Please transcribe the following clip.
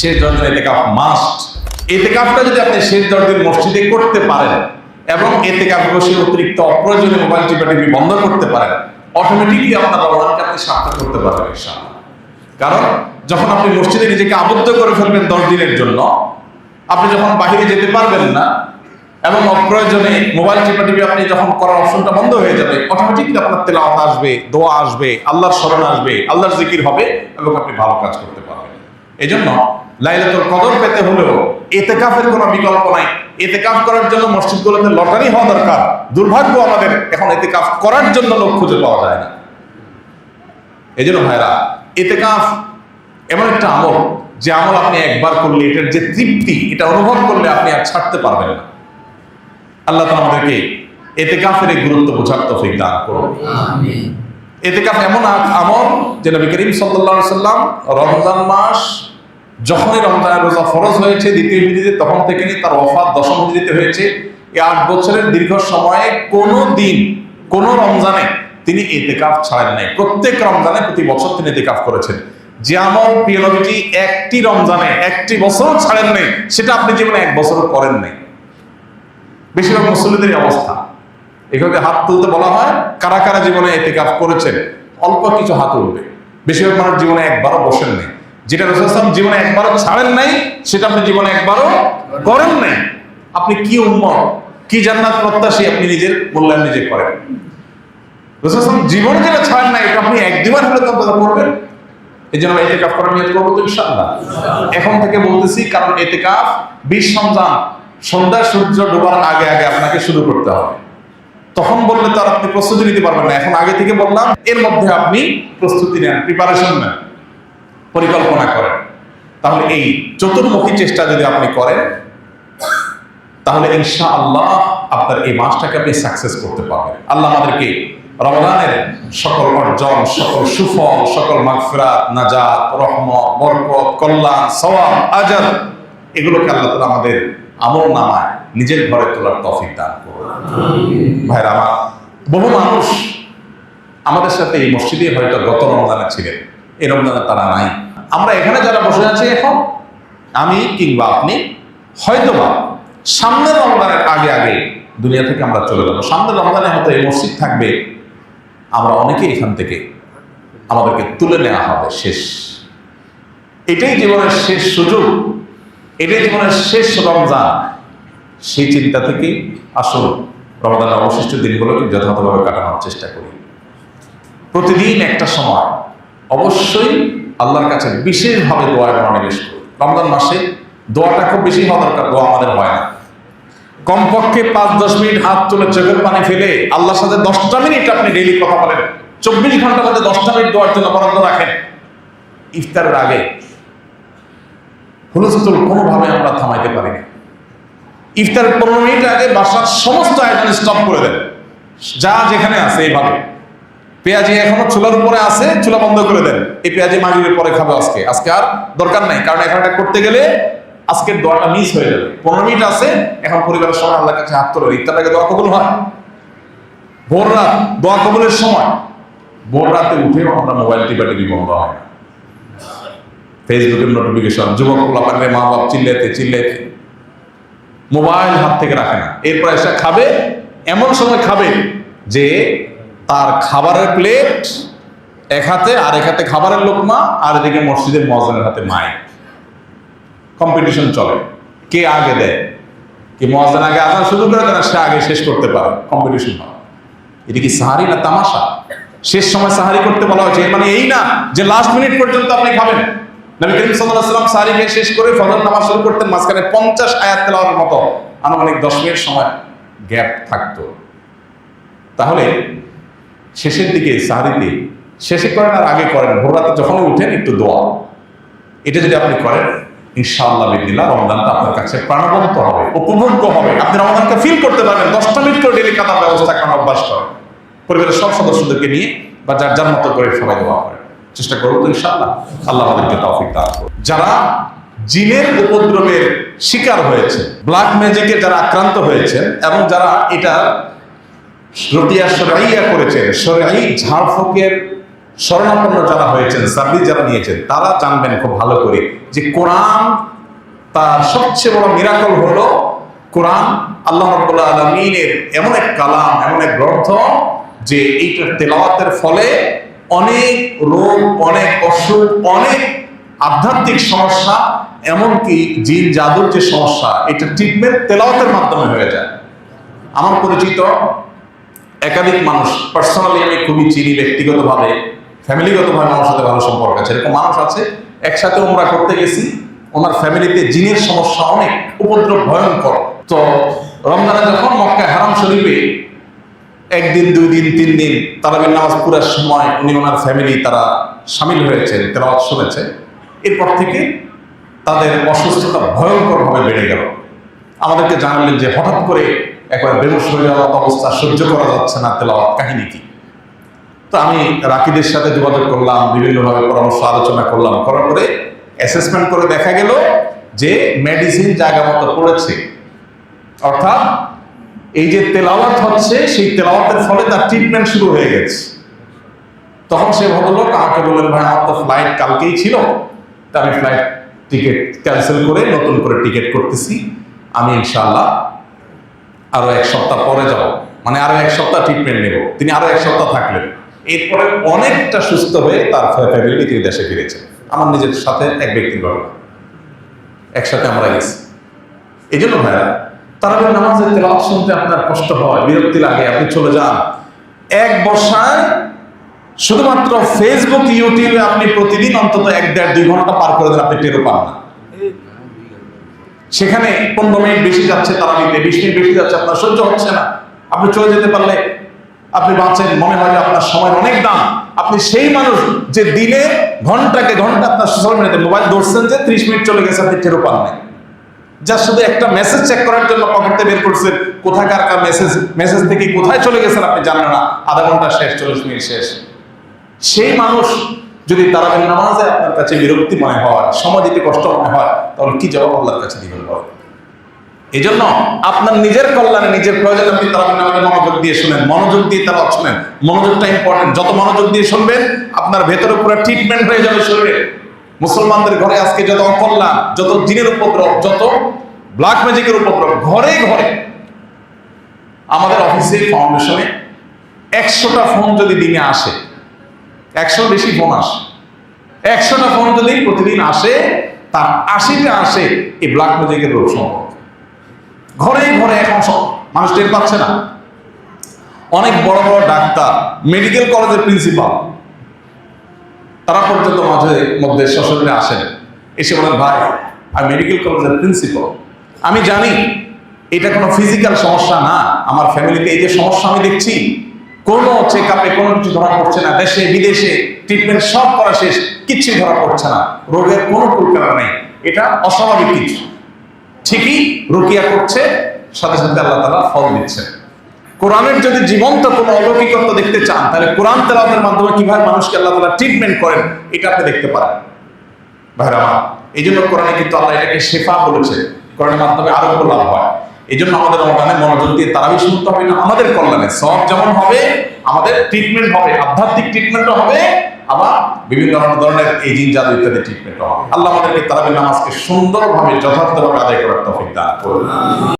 শেষ দশ দিন এতেকাফ মাস্ট এতেকাফটা যদি আপনি শেষ দশ মসজিদে করতে পারেন এবং এতেকাফ বসে অতিরিক্ত অপ্রয়োজনীয় মোবাইল টিপা টিপি বন্ধ করতে পারেন অটোমেটিকলি আপনার রমজানকে আপনি সার্থক করতে পারবেন ইনশাআল্লাহ। কারণ যখন আপনি মসজিদে নিজেকে আবদ্ধ করে ফেলবেন দশ দিনের জন্য, আপনি যখন বাহিরে যেতে পারবেন না এবং অপ্রয়োজনে মোবাইল টিপা টিপি আপনি যখন করার অপশনটা বন্ধ হয়ে যাবে অটোমেটিকলি আপনার তেলাওয়াত আসবে, দোয়া আসবে, আল্লাহর স্মরণ আসবে, আল্লাহর জিকির হবে এবং আপনি ভালো কাজ করতে পারবেন। এই জন্য লাইলাতুল কদর পেতে হলেও এতেকাফের কোনো বিকল্প নাই। এতেকাফ করার জন্য মসজিদগুলোতে লটারি হওয়া দরকার। দুর্ভাগ্য আমাদের এখন এতেকাফ করার জন্য লোক খুঁজে পাওয়া যায় না। এই জন্য ভাইরা এতেকাফ এমন একটা আমল যে আমল আপনি একবার করলে এটার যে তৃপ্তি এটা অনুভব করলে আপনি আর ছাড়তে পারবেন না। আল্লাহ তো আমাদেরকে এতেকাফের এই গুরুত্ব বোঝার তৌফিক দান করুন। এতেকাফ এমন আমল যে নবী করিম সাল্লাল্লাহু আলাইহি সাল্লাম রমজান মাস যখনই রমজানের রোজা ফরজ হয়েছে, দ্বিতীয় হিজরিতে তখন থেকে তার ওফাত দশম হিজরিতে হয়েছে। এই আট বছরের দীর্ঘ সময়ে কোনো দিন কোনো রমজানে তিনি এতেকাফ ছাড়েন নাই। প্রত্যেক রমজানে প্রতি বছর তিনি এতেকাফ করেছেন। যে আমল প্রিয় একটি রমজানে একটি বছরও ছাড়েন নাই, সেটা আপনি জীবনে এক বছরও করেন নাই। বেশিরভাগ মুসলিমদেরই অবস্থা। এখানে হাত তুলতে বলা হয়, কারা কারা জীবনে এতে কাজ করেছেন? অল্প কিছু হাত উঠবে। বেশিরভাগ মানুষ জীবনে একবারও বসেন নাই যেটা রসুলাম জীবনে একবারও ছাড়েন নাই, সেটা আপনি জীবনে একবারও করেন নাই। আপনি কি উম্মত, কি জান্নাত প্রত্যাশী আপনি নিজের মূল্যায়ন নিজে করেন? রসুলাম জীবনে যেটা ছাড়েন নাই, এটা আপনি এক দুবার হলে তো করবেন। এই জন্য এতে কাপ করার নিয়ত করব তো ইনশাআল্লাহ। এখন থেকে বলতেছি, কারণ এতে কাপ বিশ রমজান, সন্ধ্যা সূর্য ডোবার আগে আগে আপনাকে শুরু করতে হবে। তখন বললে তো আর আপনি প্রস্তুতি নিতে পারবেন না। এখন আগে থেকে বললাম, এর মধ্যে আপনি প্রস্তুতি নেন প্রিপারেশন নেন। পরিকল্পনা করেন। তাহলে এই চতুর্মুখী চেষ্টা যদি আপনি করেন, তাহলে ইনশা আল্লাহ আপনার এই মাসটাকে আপনি সাকসেস করতে পারবেন। আল্লাহ আমাদেরকে রমজানের সকল অর্জন, সকল সুফল, সকল মাগফিরাত, নাজাত, রহমত, বরকত, কল্যাণ, সওয়াব আজাদ এগুলোকে আল্লাহ তাআলা আমাদের আমল নামায় নিজের ঘরে তোলার তফিক দান করুন। ভাইরা, আমার বহু মানুষ আমাদের সাথে এই মসজিদে হয়তো গত রমজানে ছিলেন। এই রমজানে তারা নাই। আমরা এখানে যারা বসে আছি এখন, আমি কিংবা আপনি, হয়তোবা সামনের রমজানের আগে আগে দুনিয়া থেকে আমরা চলে যাব। সামনের রমজানে হয়তো এই মসজিদ থাকবে। আমরা অনেকে এখান থেকে আমাদেরকে তুলে নেওয়া হবে শেষ। এটাই জীবনের শেষ সুযোগ। এটাই জীবনের শেষ রমজান। সেই চিন্তা থেকেই আসল রমজানের অবশিষ্ট দিনগুলোকে যথাযথভাবে কাটানোর চেষ্টা করি। প্রতিদিন একটা সময় অবশ্যই আল্লাহর কাছে বিশেষভাবে দোয়ার মনোনিবেশ করি। রমজান মাসে দোয়াটা খুব বেশি হওয়া দরকার, দোয়া আমাদের হয় না। কমপক্ষে পাঁচ দশ মিনিট হাত তুলে চোখের পানি ফেলে আল্লাহর সাথে দশটা মিনিট আপনি ডেইলি কথা বলেন। চব্বিশ ঘণ্টার মধ্যে দশটা মিনিট দোয়ার জন্য বরাদ্দ রাখেন। ইফতারের আগে হুলস্থুল কোনোভাবে আমরা থামাইতে পারি না। ইফতারের পনেরো মিনিট আগে বাসার সমস্ত আয়োজন স্টপ করে দেন। যা যেখানে আছে এইভাবে। পেঁয়াজি এখনও চুলার উপরে আছে, চুলা বন্ধ করে দেন। এই পেঁয়াজি মাগরিবের পরে খাব আজকে। আজকে আর দরকার নাই, কারণ এখন করতে গেলে আজকের দোয়াটা মিস হয়ে যাবে। পনেরো মিনিট আছে, এখন পরিবারের সময় আল্লাহর কাছে হাত তোলে আগে দোয়া কবুল হয়। ভোর রাত, দোয়া কবুলের সময়। ভোর রাতে উঠে আমরা মোবাইল টিপা টিভি বন্ধ হয় ফেসবুকের নোটিফিকেশন যুবক পোলাপানে মা বাপ চিল্লাতে চিল্লাতে মোবাইল হাত থেকে রাখে না। এরপর এসে খাবে, এমন সময় খাবে যে তার খাবারের প্লেট এক হাতে আর এক হাতে খাবারের লোকমা, আর এদিকে মসজিদের মহাজনের হাতে মাইক কম্পিটিশন চলে। কে আগে দেয়? কি মহাজন আগে আসার শুরু করে দেয় সে আগে শেষ করতে পারে? কম্পিটিশন হয়। এটা কি সাহারি না তামাশা? শেষ সময় সাহারি করতে বলা হয়েছে। মানে এই না যে লাস্ট মিনিট পর্যন্ত আপনি খাবেন। নবী করিম আলাইহি সাল্লাম সাহারি খেয়ে শেষ করে ফজর নামাজ শুরু করতেন, মাঝখানে পঞ্চাশ আয়াত তেলাওয়ার মতো। আনুমানিক দশ মিনিট সময় গ্যাপ থাকতো। তাহলে শেষের দিকে সাহারিতে শেষে করেন আর আগে করেন। ভোর রাতে যখন উঠেন, একটু দোয়া। এটা যদি আপনি করেন, ইনশাআল্লাহ বিদিল্লাহ রমজানটা আপনার কাছে প্রাণবন্ত হবে, উপভোগ্য হবে। আপনি রমজানকে ফিল করতে পারবেন। দশটা মিনিট করে ডেলি কাতার ব্যবস্থা করার অভ্যাস করেন। পরিবারের সব সদস্যদেরকে নিয়ে বা যার যার মতো করে সবাই দোয়া করেন। চেষ্টা করব তো ইনশাআল্লাহ। আল্লাহ আমাদেরকে তৌফিক দান। যারা জিনের উপদ্রবের শিকার হয়েছে ব্ল্যাক ম্যাজিকে যারা আক্রান্ত হয়েছেন এবং যারা এটা রতিয়া সরাইয়া করেছেন। সরাই ঝাড়ফুকের শরণাপন্ন যারা হয়েছেন সার্ভিস যারা নিয়েছেন, তারা জানবেন খুব ভালো করে যে কোরআন তার সবচেয়ে বড় মিরাকল হলো কোরআন আল্লাহ রাব্বুল আলামিনের এমন এক কালাম, এমন এক গ্রন্থ যে এইটার তেলাওয়াতের ফলে অনেক রোগ, অনেক অসুখ, অনেক আধ্যাত্মিক সমস্যা, এমনকি জিন জাদুর যে সমস্যা, এটা ট্রিটমেন্ট তেলাওয়াতের মাধ্যমে হয়ে যায়। আমার পরিচিত একাধিক মানুষ পার্সোনালি আমি খুবই চিনি, ব্যক্তিগতভাবে ফ্যামিলিগতভাবে আমার সাথে ভালো সম্পর্ক আছে। এরকম মানুষ আছে, একসাথে ওমরা করতে গেছি, ওনার ফ্যামিলিতে জিনের সমস্যা অনেক, উপদ্রব ভয়ঙ্কর। তো রমজানে যখন মক্কায় হারাম শরীফে একদিন দুই দিন তিন দিন তারাবির নামাজ পুরার সময় উনি ওনার ফ্যামিলি তারা সামিল হয়েছেন তারা শুনেছে, এরপর থেকে তাদের অসুস্থতা ভয়ঙ্করভাবে বেড়ে গেল। আমাদেরকে জানালেন যে হঠাৎ করে একবার বেমস হয়ে যাওয়ার অবস্থা সহ্য করা যাচ্ছে না তেলাওয়াত কাহিনী কি? তো আমি রাকিদের সাথে যোগাযোগ করলাম, বিভিন্নভাবে পরামর্শ আলোচনা করলাম, করার পরে অ্যাসেসমেন্ট করে দেখা গেল যে মেডিসিন জায়গা মতো পড়েছে। অর্থাৎ এই যে তেলাওয়াত হচ্ছে, সেই তেলাওয়াতের ফলে তার ট্রিটমেন্ট শুরু হয়ে গেছে। তখন সে ভদ্রলোক আমাকে বললেন, ভাই, আমার তো ফ্লাইট কালকেই ছিল। তা আমি ফ্লাইট টিকিট ক্যান্সেল করে নতুন করে টিকিট করতেছি। আমি ইনশাআল্লাহ আরও এক সপ্তাহ পরে যাব মানে আরও এক সপ্তাহ ট্রিটমেন্ট নেব। তিনি আরও এক সপ্তাহ থাকলেন। এরপরে অনেকটা সুস্থ হয়ে তার ফ্যামিলি তিনি দেশে ফিরেছেন। আমার নিজের সাথে এক ব্যক্তির ঘটনা একসাথে আমরা গেছি। এই জন্য ভাইরা তারাবির নামাজের তেলাওয়াত শুনতে আপনার কষ্ট হয়, বিরক্তি লাগে, আপনি চলে যান। এক বর্ষায় শুধুমাত্র ফেসবুক ইউটিউবে আপনি প্রতিদিন অন্তত এক দেড় দুই ঘণ্টা পার করে দেন, আপনি টেরও পান না। সেখানে পনেরো মিনিট বেশি যাচ্ছে তারা নিতে বিশ মিনিট বেশি যাচ্ছে, আপনার সহ্য হচ্ছে না। আপনি চলে যেতে পারলে আপনি বাঁচেন, মনে হয় আপনার সময় অনেক দাম। আপনি সেই মানুষ যে দিনে ঘন্টাকে ঘণ্টা আপনার সোশ্যাল মিডিয়াতে মোবাইল ধরছেন যে ত্রিশ মিনিট চলে গেছে, আপনি টেরও পান নাই। যা শুধু একটা মেসেজ চেক করার জন্য পকেটে বের করছেন, কোথাকার কার মেসেজ মেসেজ থেকে কোথায় চলে গেছেন আপনি জানেন না। আধা ঘণ্টা শেষ, চল্লিশ মিনিট শেষ। সেই মানুষ যদি তারাবির নামাজে আপনার কাছে বিরক্তি মনে হয়, সময় দিতে কষ্ট মনে হয়, তাহলে কি জবাব আল্লাহর কাছে দিবেন বলেন? এই জন্য আপনার নিজের কল্যাণে নিজের প্রয়োজনে আপনি নামাজে মনোযোগ দিয়ে শুনেন, মনোযোগ দিয়ে তারা শুনেন। মনোযোগটা ইম্পর্টেন্ট যত মনোযোগ দিয়ে শুনবেন, আপনার ভেতরে পুরো ট্রিটমেন্ট হয়ে যাবে শরীরে। মুসলমানদের ঘরে আজকে যত অকল্যাণ, যত দিনের উপদ্রব, যত ব্ল্যাক ম্যাজিকের উপদ্রব, ঘরে ঘরে আমাদের অফিসে ফাউন্ডেশনে একশোটা ফোন যদি দিনে আসে একশো বেশি ফোন আসে। একশোটা ফোন যদি প্রতিদিন আসে, তার আশিটা আসে, এই ব্ল্যাক ম্যাজিকের রোগ ঘরে ঘরে এখন মানুষ টের পাচ্ছে না। অনেক বড় বড় ডাক্তার মেডিকেল কলেজের প্রিন্সিপাল তারা পর্যন্ত মাঝে মধ্যে সশরীরে আসেন। এসে বলেন, ভাই, আমি মেডিকেল কলেজের প্রিন্সিপাল আমি জানি এটা কোনো ফিজিক্যাল সমস্যা না। আমার ফ্যামিলিতে এই যে সমস্যা আমি দেখছি কোনো চেক আপে কোনো কিছু ধরা পড়ছে না। দেশে, বিদেশে ট্রিটমেন্ট সব করা শেষ, কিচ্ছু ধরা পড়ছে না। রোগের কোনো কুলকারা নেই। এটা অস্বাভাবিক কিছু। ঠিকই রুকিয়া করছে, সাথে সাথে আল্লাহ তালা ফল দিচ্ছে। কোরআনের যদি জীবন্ত কোনো অলৌকিকত্ব দেখতে চান, তাহলে কোরআন তেলাওয়াতের মাধ্যমে কীভাবে মানুষকে আল্লাহ তালা ট্রিটমেন্ট করেন, এটা আপনি দেখতে পারেন। ভাইরা এই জন্য কোরআনে কিন্তু আল্লাহ এটাকে শেফা বলেছে। কোরআনের মাধ্যমে আরোগ্য লাভ হয়। এই জন্য আমাদের অবদানে মনোযোগ দিয়ে তারাবি শুনতে হবে না, আমাদের কল্যাণে। সব যেমন হবে, আমাদের ট্রিটমেন্ট হবে, আধ্যাত্মিক ট্রিটমেন্টও হবে, আবার বিভিন্ন ধরনের এই জিন জাদু ইত্যাদি ট্রিটমেন্ট হবে। আল্লাহ আমাদেরকে তারাবি নামাজকে সুন্দরভাবে যথার্থভাবে আদায় করার তফিক দান করুন।